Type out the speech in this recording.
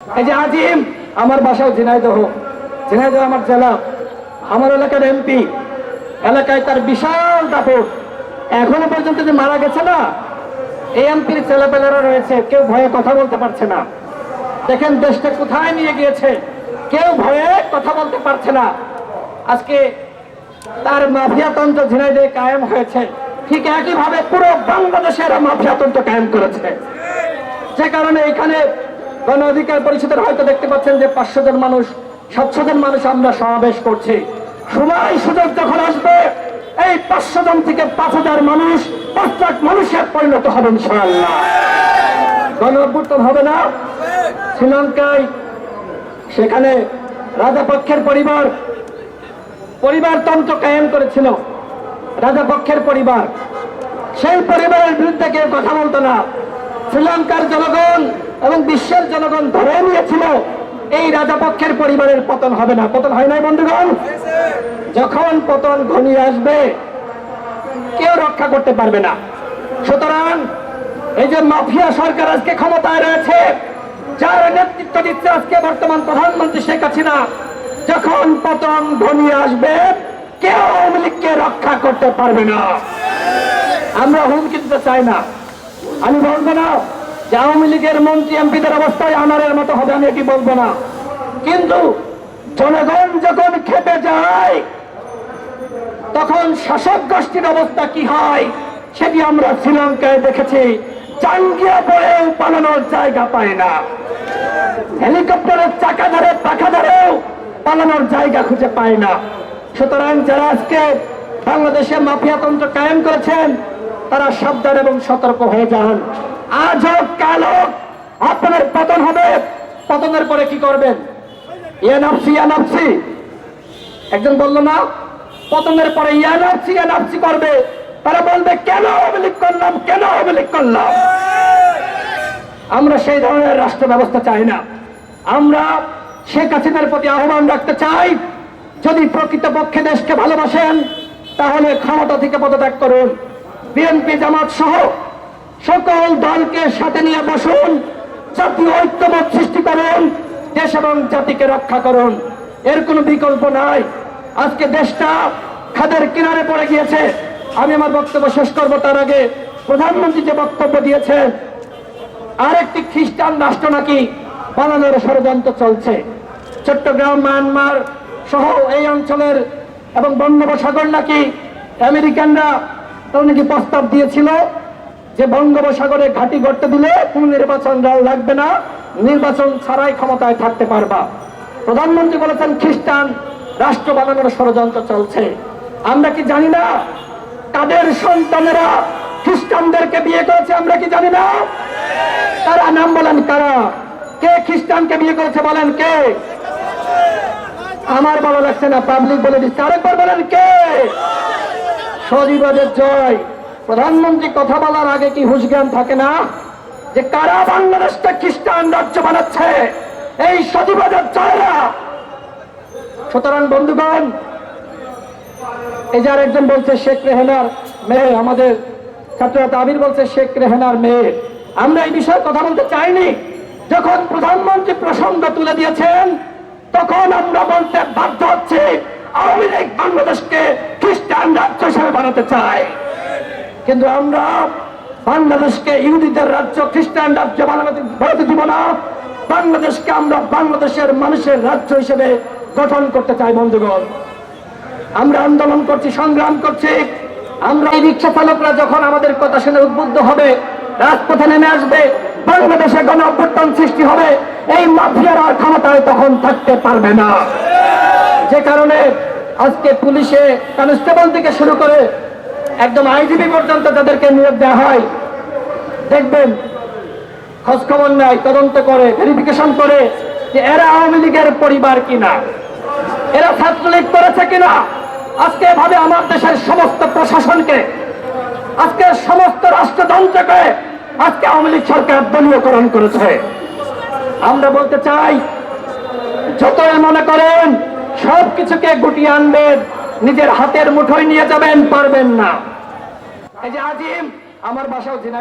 এই যে আজিম, আমার বাসাও ঝিনাইদহ। ঝিনাইদহ আমার জেলা। আমার এলাকার এমপি। এলাকায় তার বিশাল দাপট। এখনও পর্যন্ত যে মারা গেছে না, এই এমপির ছেলেপেলেরা রয়েছে। কেউ ভয়ে কথা বলতে পারছে না। দেখেন, দেশটা কোথায় নিয়ে গিয়েছে? কেউ ভয়ে কথা বলতে পারছে না। আজকে তার মাফিয়াতন্ত্র ঝিনাইদহে কায়েম হয়েছে। ঠিক একইভাবে পুরো বাংলাদেশের মাফিয়াতন্ত্র কায়েম করেছে। যে কারণে এখানে গণ অধিকার পরিষদের হয়তো দেখতে পাচ্ছেন যে পাঁচশো জন মানুষ, সাতশো জন মানুষ আমরা সমাবেশ করছি। সময়, সুযোগ যখন আসবে, এই পাঁচশো জন থেকে পাঁচ হাজার মানুষ, পাঁচ লাখ মানুষের পরিণত হবে ইনশাআল্লাহ। হবে না। শ্রীলঙ্কায় সেখানে রাজাপক্ষের পরিবার পরিবারতন্ত্র কায়েম করেছিল। রাজাপক্ষের পরিবার, সেই পরিবারের বিরুদ্ধে কেউ কথা বলতো না। শ্রীলঙ্কার জনগণ এবং বিশ্বের জনগণ ধরে নিয়েছিল, এই রাজাপক্ষের পরিবারের পতন হবে না। পতন হয় নাই, বন্ধুগণ? যখন পতন ঘনিয়ে আসবে, কেউ রক্ষা করতে পারবে না। সুতরাং এই যে মাফিয়া সরকার আজকে ক্ষমতায় রয়েছে, যার নেতৃত্ব দিচ্ছে আজকে বর্তমান প্রধানমন্ত্রী শেখ হাসিনা, যখন পতন ঘনিয়ে আসবে, কেউ আওয়ামী লীগকে রক্ষা করতে পারবে না। আমরা হুমকি দিতে চাই না। আমি বলব না যে আওয়ামী লীগের মন্ত্রী এমপিদের অবস্থায় আনারের মতো হবে, আমি এটি বলব না। কিন্তু জনগণ যখন খেপে যায়, তখন শাসক গোষ্ঠীর অবস্থা কি হয়, সেটি আমরা শ্রীলঙ্কায় দেখেছি। চাঙ্গিয়া পড়েও পালানোর জায়গা পায় না। হেলিকপ্টারের চাকা ধরে, পাখা ধরেও পালানোর জায়গা খুঁজে পায় না। সুতরাং যারা আজকে বাংলাদেশে মাফিয়াতন্ত্র কায়েম করেছেন তারা সাবধান এবং সতর্ক হয়ে যান। আজ হোক, কাল হোক পতন হবে। পতনের পরে কি করবেন? ইয়ানাফসি ইয়ানাফসি একজন বলল, না, পতনের পরে ইয়ানাফসি ইয়ানাফসি করবে। তারা বলবে, কেন অবলিক করলাম? কেন অবলিক করলাম? আমরা সেই ধরনের রাষ্ট্র ব্যবস্থা চাই না। আমরা শেখ হাসিনার প্রতি আহ্বান রাখতে চাই, যদি প্রকৃতপক্ষে দেশকে ভালোবাসেন, তাহলে ক্ষমতা থেকে পদত্যাগ করুন। বিএনপি জামাত সহ সকল দলকে সাথে নিয়ে বসুন জাতীয় ঐক্যবোধ সৃষ্টি করুন, দেশ এবং জাতিকে রক্ষা করুন। এর কোনো বিকল্প নাই। আজকে দেশটা খাদের কিনারে পড়ে গিয়েছে। আমি আমার বক্তব্য শেষ করব তার আগে প্রধানমন্ত্রী যে বক্তব্য দিয়েছেন, আরেকটি খ্রিস্টান রাষ্ট্র নাকি বানানোর ষড়যন্ত্র চলছে। চট্টগ্রাম, মায়ানমার সহ এই অঞ্চলের এবং বঙ্গোপসাগর নাকি আমেরিকানরা তারা নাকি প্রস্তাব দিয়েছিল যে বঙ্গোপসাগরে ঘাঁটি গড়তে দিলে কোন নির্বাচন দেওয়া লাগবে না, নির্বাচন ছাড়াই ক্ষমতায় থাকতে পারবা। প্রধানমন্ত্রী বলেছেন, খ্রিস্টান রাষ্ট্র বানানোর ষড়যন্ত্র চলছে। আমরা কি জানি না তাদের সন্তানেরা খ্রিস্টানদেরকে বিয়ে করেছে, আমরা কি জানি না? তারা নাম বলেন কারা? কে খ্রিস্টানকে বিয়ে করেছে বলেন কে? আমার ভালো লাগছে না, পাবলিক বলে দিচ্ছে। আরেকবার বলেন কে? সজীবাদের জয়। প্রধানমন্ত্রী কথা বলার আগে কি হুশ জ্ঞান থাকে না? যে কারা বাংলাদেশটা খ্রিস্টান রাজ্য বানাচ্ছে? এই সজীবাদের জয়রা। সুতরাং বন্ধুগণ, এই যে আরেকজন বলছে, শেখ রেহেনার মেয়ে, আমাদের ছাত্ররা তাবির বলছে, শেখ রেহেনার মেয়ে। আমরা এই বিষয়ে কথা বলতে চাইনি। যখন প্রধানমন্ত্রী প্রসঙ্গ তুলে দিয়েছেন, তখন আমরা বলতে বাধ্য হচ্ছি, আওয়ামী লীগ বাংলাদেশকে খ্রিস্টান বানাতে চায় কিন্তু আমরা বাংলাদেশকে ইহুদিদের রাজ্য, খ্রিস্টান রাজ্য বানাতে দিব না। বাংলাদেশকে আমরা বাংলাদেশের মানুষের রাজ্য হিসেবে গঠন করতে চাই, বন্ধুগণ। আমরা আন্দোলন করছি, সংগ্রাম করছি। আমরা এই রিক্সা চালকরা যখন আমাদের কথা শুনে উদ্বুদ্ধ হবে, রাজপথে নেমে আসবে, বাংলাদেশে গণ অভ্যুত্থান সৃষ্টি হবে, এই মাফিয়ারা ক্ষমতায় তখন থাকতে পারবে না। যে কারণে আজকে পুলিশে কনস্টেবল থেকে শুরু করে একদম আইজিবি পর্যন্ত তাদেরকে নিয়োগ দেওয়া হয়। দেখবেন খোঁজ খবর নেয়, তদন্ত করে ভেরিফিকেশন করে যে এরা আওয়ামী লীগের পরিবার কিনা, এরা ছাত্রলীগ করেছে কিনা। আজকে এভাবে আমার দেশের সমস্ত প্রশাসনকে, আজকে সমস্ত রাষ্ট্রতন্ত্রকে আজকে আওয়ামী লীগ সরকার দলীয়করণ করেছে। আমরা বলতে চাই, যতই মনে করেন সব কিছুকে গুটিয়ে আনবেন নিজের হাতের মুঠোয় নিয়ে যাবেন, পারবেন না। এই যে আমার বাসাও ঝিনাই